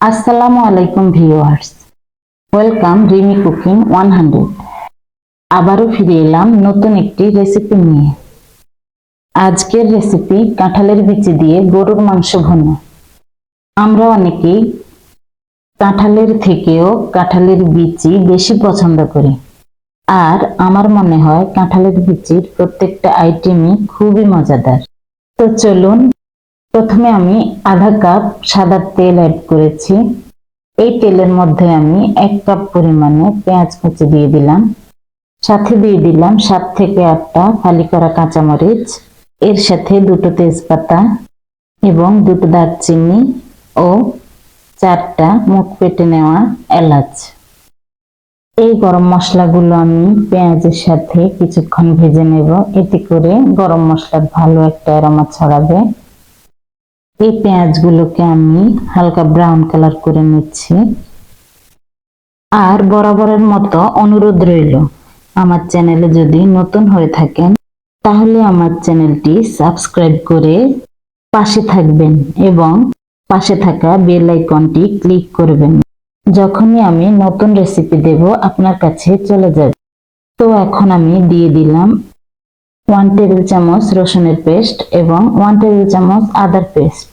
আসসালামু আলাইকুম viewers. Welcome Rimi cooking one hundred. আবারও ফিরে এলাম নতুন একটি রেসিপি নিয়ে। আজকের রেসিপি কাঁঠালের বিচি দিয়ে গরুর মাংস ভুনা। আমরা অনেকেই কাঁঠালের থেকেও কাঁঠালের বিচি বেশি পছন্দ করি। আর আমার মনে হয় কাঁঠালের বিচির প্রত্যেকটা আইটেমই খুবই মজাদার। তো চলুন প্রথমে আমি আধা কাপ সাদা তেল অ্যাড করেছি। এই তেলের মধ্যে আমি এক কাপ পরিমাণে পেঁয়াজ কুচি দিয়ে দিলাম। সাথে দিয়ে দিলাম সাত থেকে আটটা ফালি করা কাঁচামরিচ, এর সাথে দুটো তেজপাতা এবং দুটো দারচিনি ও চারটা মুখ পেটে নেওয়া এলাচ। এই গরম মশলাগুলো আমি পেঁয়াজের সাথে কিছুক্ষণ ভেজে নেব। এতে করে গরম মশলার ভালো একটা অ্যারোমা ছড়াবে। এই পেঁয়াজগুলোকে আমি হালকা ব্রাউন কালার করে নিচ্ছি। আর বরাবরের মতো অনুরোধ রইল, আমার চ্যানেলে যদি নতুন হয়ে থাকেন, তাহলে আমার চ্যানেলটি সাবস্ক্রাইব করে পাশে থাকবেন এবং পাশে থাকা বেল আইকনটি ক্লিক করবেন। যখনই আমি নতুন রেসিপি দেব, আপনার কাছে চলে যাবে। তো এখন আমি দিয়ে দিলাম ওয়ান টেবিল চামচ রসুনের পেস্ট এবং ওয়ান টেবিল চামচ আদার পেস্ট।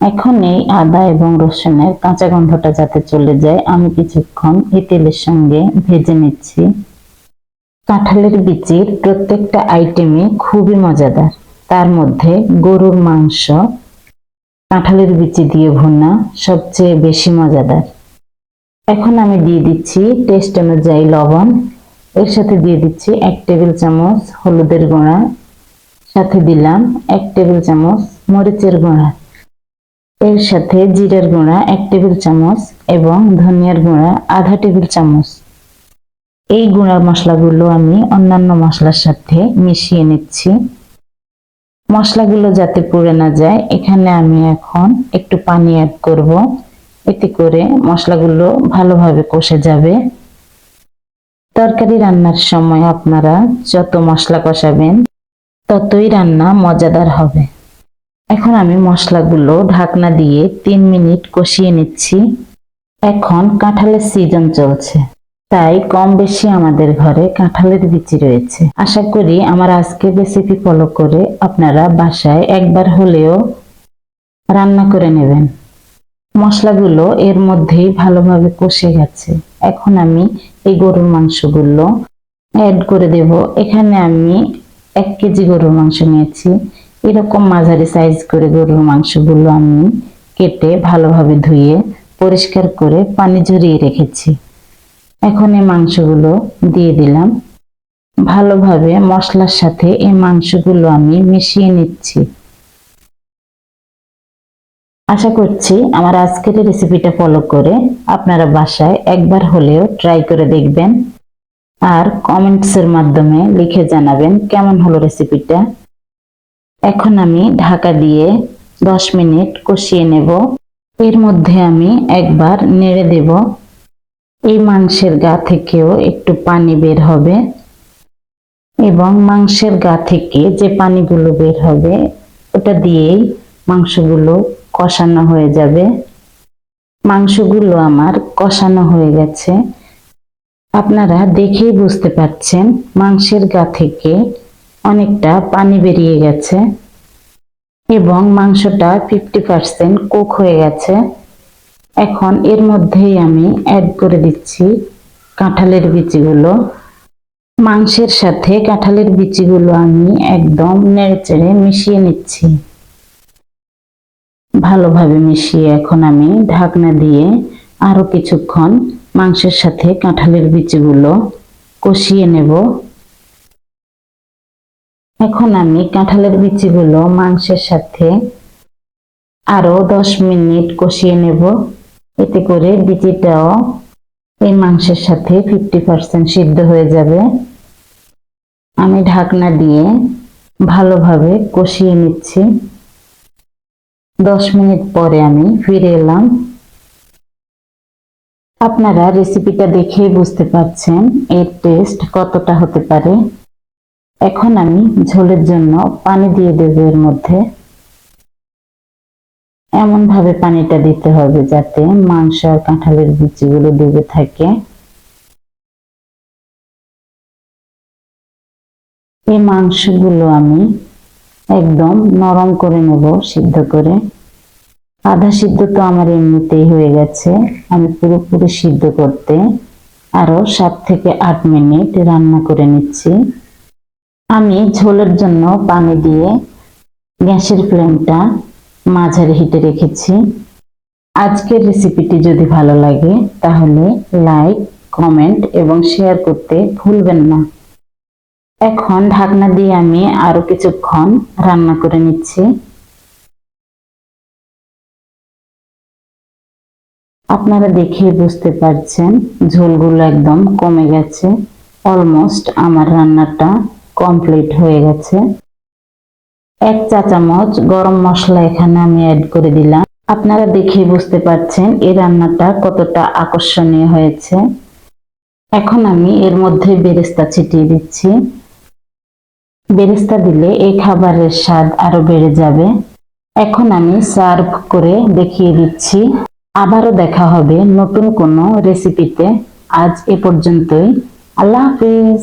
এখন এই আদা এবং রসুনের কাঁচা গন্ধটা যাতে চলে যায়, আমি কিছুক্ষণ এই তেলের সঙ্গে ভেজে নিচ্ছি। কাঁঠালের বিচির প্রত্যেকটা আইটেমই খুবই মজাদার। তার মধ্যে গরুর মাংস, কাঁঠালের বিচি দিয়ে ভুনা সবচেয়ে বেশি মজাদার। এখন আমি দিয়ে দিচ্ছি টেস্ট অনুযায়ী লবণ। এর সাথে দিয়ে দিচ্ছি এক টেবিল চামচ হলুদের গুঁড়া। সাথে দিলাম এক টেবিল চামচ মরিচের গুঁড়া। এর সাথে জিরের গুঁড়া এক টেবিল চামচ এবং ধনিয়ার গুঁড়া আধা টেবিল চামচ। এই গুঁড়া মশলাগুলো আমি অন্যান্য মশলার সাথে মিশিয়ে নিচ্ছি। মশলাগুলো যাতে পুড়ে না যায়, এখানে আমি এখন একটু পানি অ্যাড করব। এতে করে মশলাগুলো ভালোভাবে কষে যাবে। তরকারি রান্নার সময় আপনারা যত মশলা কষাবেন, ততই রান্না মজাদার হবে। এখন আমি মশলাগুলো ঢাকনা দিয়ে তিন মিনিট কষিয়ে নিচ্ছি। এখন কাঁঠালের সিজন চলছে, তাই কম বেশি আমাদের ঘরে কাঁঠালের বিচি রয়েছে। আশা করি আমার আজকের রেসিপি ফলো করে আপনারা বাসায় একবার হলেও রান্না করে নেবেন। মশলাগুলো এর মধ্যেই ভালোভাবে কষে গেছে। এখন আমি এই গরুর মাংসগুলো অ্যাড করে দেব। এখানে আমি এক কেজি গরুর মাংস নিয়েছি। এরকম মাঝারি সাইজ করে গরুর মাংসগুলো আমি কেটে ভালোভাবে ধুয়ে পরিষ্কার করে পানি ঝরিয়ে রেখেছি। এখন এই মাংসগুলো দিয়ে দিলাম। ভালোভাবে মশলার সাথে এই মাংসগুলো আমি মিশিয়ে নিচ্ছি। আশা করছি আমার আজকের রেসিপিটা ফলো করে আপনারা বাসায় একবার হলেও ট্রাই করে দেখবেন। আর কমেন্টসের মাধ্যমে লিখে জানাবেন কেমন হলো রেসিপিটা এখন আমি ঢাকা দিয়ে দশ মিনিট কষিয়ে নেব। এর মধ্যে আমি একবার নেড়ে দেব। এই মাংসের গা থেকেও একটু পানি বের হবে। এবং মাংসের গা থেকে যে পানিগুলো বের হবে, ওটা দিয়েই মাংসগুলো কষানো হয়ে যাবে। মাংসগুলো আমার কষানো হয়ে গেছে। আপনারা দেখেই বুঝতে পারছেন, মাংসের গা থেকে অনেকটা পানি বেরিয়ে গেছে এবং মাংসটা ফিফটি পার্সেন্ট কুক হয়ে গেছে। এখন এর মধ্যেই আমি অ্যাড করে দিচ্ছি কাঁঠালের বিচিগুলো। মাংসের সাথে কাঁঠালের বিচিগুলো আমি একদম নেড়েচেড়ে মিশিয়ে নিচ্ছি। ভালোভাবে মিশিয়ে এখন আমি ঢাকনা দিয়ে আরও কিছুক্ষণ মাংসের সাথে কাঁঠালের বিচিগুলো কষিয়ে নেব। এখন আমি কাঁঠালের বিচিগুলো মাংসের সাথে আরও দশ মিনিট কষিয়ে নেব। এতে করে বিচিটাও এই মাংসের সাথে ফিফটি পার্সেন্ট সিদ্ধ হয়ে যাবে। আমি ঢাকনা দিয়ে ভালোভাবে কষিয়ে নিচ্ছি। দশ মিনিট পরে আমি ফিরে এলাম। আপনারা রেসিপিটা দেখেই বুঝতে পারছেন, এর টেস্ট কতটা হতে পারে। এখন আমি ঝোলের জন্য পানি দিয়ে দেব এর মধ্যে। এমন ভাবে পানিটা দিতে হবে যাতে মাংস আর কাঁঠালের বিচিগুলো ডুবে থাকে। এই মাংসগুলো আমি একদম নরম করে নেব, সিদ্ধ করে। আধা সিদ্ধ তো আমার এমনিতেই হয়ে গেছে। আমি পুরোপুরি সিদ্ধ করতে আরও সাত থেকে আট মিনিট রান্না করে নিচ্ছি। আমি ঝোলের জন্য পানি দিয়ে গ্যাসের ফ্লেমটা মাঝারি হিটে রেখেছি। আজকের রেসিপিটি যদি ভালো লাগে, তাহলে লাইক, কমেন্ট এবং শেয়ার করতে ভুলবেন না। এখন ঢাকনা দিয়ে আমি আরও কিছুক্ষণ রান্না করে নিচ্ছি। আপনারা দেখে বুঝতে পারছেন, ঝোলগুলো একদম কমে গেছে। অলমোস্ট আমার রান্নাটা কমপ্লিট হয়ে গেছে। এক চা চামচ গরম মশলা এখানে আমি অ্যাড করে দিলাম। আপনারা দেখে বুঝতে পারছেন এই রান্নাটা কতটা আকর্ষণীয় হয়েছে। এখন আমি এর মধ্যে বেরেস্তা ছিটিয়ে দিচ্ছি। বেরেস্তা দিলে এই খাবারের স্বাদ আরও বেড়ে যাবে। এখন আমি সার্ভ করে দেখিয়ে দিচ্ছি। আবারও দেখা হবে নতুন কোনো রেসিপিতে। আজ এ পর্যন্তই। আল্লাহ হাফিজ।